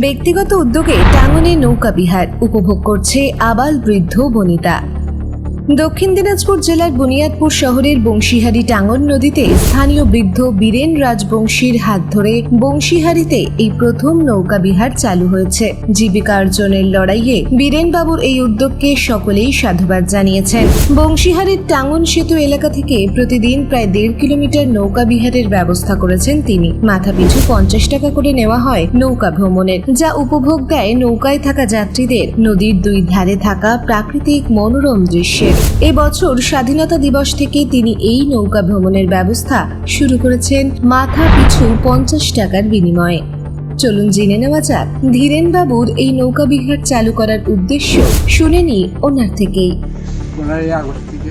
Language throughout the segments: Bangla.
ব্যক্তিগত উদ্যোগে টাঙ্গনে নৌকা বিহার উপভোগ করছে আবাল বৃদ্ধ বনিতা। দক্ষিণ দিনাজপুর জেলার বুনিয়াদপুর শহরের বংশীহারি টাঙ্গন নদীতে স্থানীয় বৃদ্ধ বীরেন রাজবংশীর হাত ধরে বংশীহারিতে এই প্রথম নৌকা বিহার চালু হয়েছে। জীবিকা অর্জনের লড়াইয়ে বীরেন বাবুর এই উদ্যোগকে সকলেই সাধুবাদ জানিয়েছেন। বংশীহারির টাঙ্গন সেতু এলাকা থেকে প্রতিদিন প্রায় দেড় কিলোমিটার নৌকা বিহারের ব্যবস্থা করেছেন তিনি। মাথাপিছু পঞ্চাশ টাকা করে নেওয়া হয় নৌকা ভ্রমণের, যা উপভোগ দেয় নৌকায় থাকা যাত্রীদের। নদীর দুই ধারে থাকা প্রাকৃতিক মনোরম দৃশ্যের এবছর স্বাধীনতা দিবস থেকে তিনি এই নৌকা ভ্রমণের ব্যবস্থা শুরু করেছেন মাথা পিছু পঞ্চাশ টাকার বিনিময়ে। চলুন জেনে নেওয়া যাক ধীরেন বাবুর এই নৌকা বিহার চালু করার উদ্দেশ্য শুনে নি ওনার থেকেই। পনেরোই আগস্ট থেকে।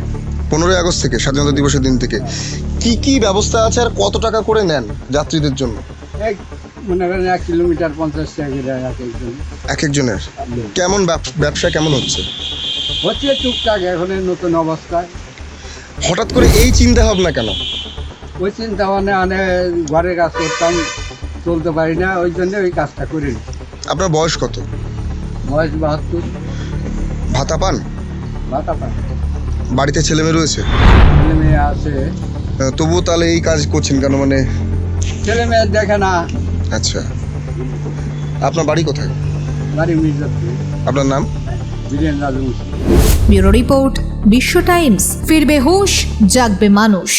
পনেরোই আগস্ট থেকে স্বাধীনতা দিবসের দিন থেকে। কি কি ব্যবস্থা আছে আর কত টাকা করে নেন যাত্রীদের জন্য? এক মনে করেন এক কিলোমিটার পঞ্চাশ টাকা এক একজন। এক একজনের? কেমন ব্যবসা কেমন হচ্ছে? হচ্ছে টুকটাক এখন নতুন অবস্থায়। হঠাৎ করে এই চিন্তা ভাবনা কেন? ওই চিন্তা মানে আনে ঘরের কাজ করতাম চলতে পারি না ওই জন্য ওই কাজটা করি আপনার বয়স কত? বয়স বাহাত্তর। ভাতা পান? ভাতা পাই। বাড়িতে ছেলে মেয়ে রয়েছে? ছেলে মেয়ে আছে তবুও তাহলে এই কাজ করছেন কেন মানে? ছেলে মেয়ে দেখে না। আচ্ছা। আপনার বাড়ি কোথায়? বাড়ি মির্জাপুর। আপনার নাম? Biren bureau report Bishwa times ফিরবে হুশ জাগবে মানুষ।